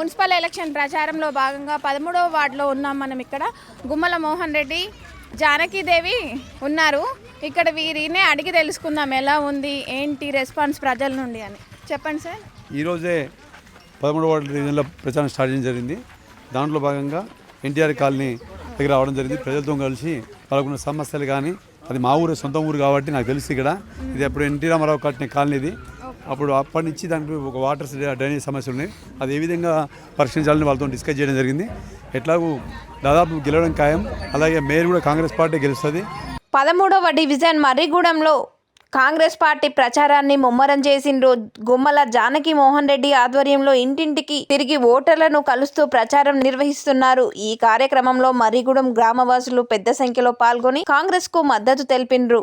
Municipal election ప్రచారంలో భాగంగా పదమూడవ వార్డులో ఉన్నాం మనం ఇక్కడ. గుమ్మల మోహన్ రెడ్డి జానకీదేవి ఉన్నారు. ఇక్కడ వీరినే అడిగి తెలుసుకుందాం ఎలా ఉంది ఏంటి రెస్పాన్స్ ప్రజల నుండి అని. చెప్పండి సార్. ఈరోజే పదమూడు వార్డు రీజన్లో ప్రచారం స్టార్ట్ చేయడం జరిగింది. దాంట్లో భాగంగా ఎన్టీఆర్ కాలనీ దగ్గర రావడం జరిగింది. ప్రజలతో కలిసి వాళ్ళకున్న సమస్యలు కానీ అది మా ఊరు సొంత ఊరు కాబట్టి నాకు తెలుసు ఇక్కడ. ఇది అప్పుడు ఎన్టీ రామారావు కట్టిన కాలనీ ఇది. అప్పుడు అప్పటి నుంచి దానికి ఒక వాటర్ డ్రైనేజ్ సమస్యలు ఉన్నాయి. అది ఏ విధంగా పరిష్కరించాలని వాళ్ళతో డిస్కస్ చేయడం జరిగింది. ఎట్లాగూ దాదాపు గెలవడం ఖాయం. అలాగే మేయర్ కూడా కాంగ్రెస్ పార్టీ గెలుస్తుంది. పదమూడవ డివిజన్ మర్రిగూడెంలో కాంగ్రెస్ పార్టీ ప్రచారాన్ని ముమ్మరం చేసిండ్రు గుమ్మల జానకి మోహన్ రెడ్డి ఆధ్వర్యంలో ఇంటింటికి తిరిగి ఓటర్లను కలుస్తూ ప్రచారం నిర్వహిస్తున్నారు. ఈ కార్యక్రమంలో మర్రిగూడెం గ్రామవాసులు పెద్ద సంఖ్యలో పాల్గొని కాంగ్రెస్కు మద్దతు తెలిపిండ్రు.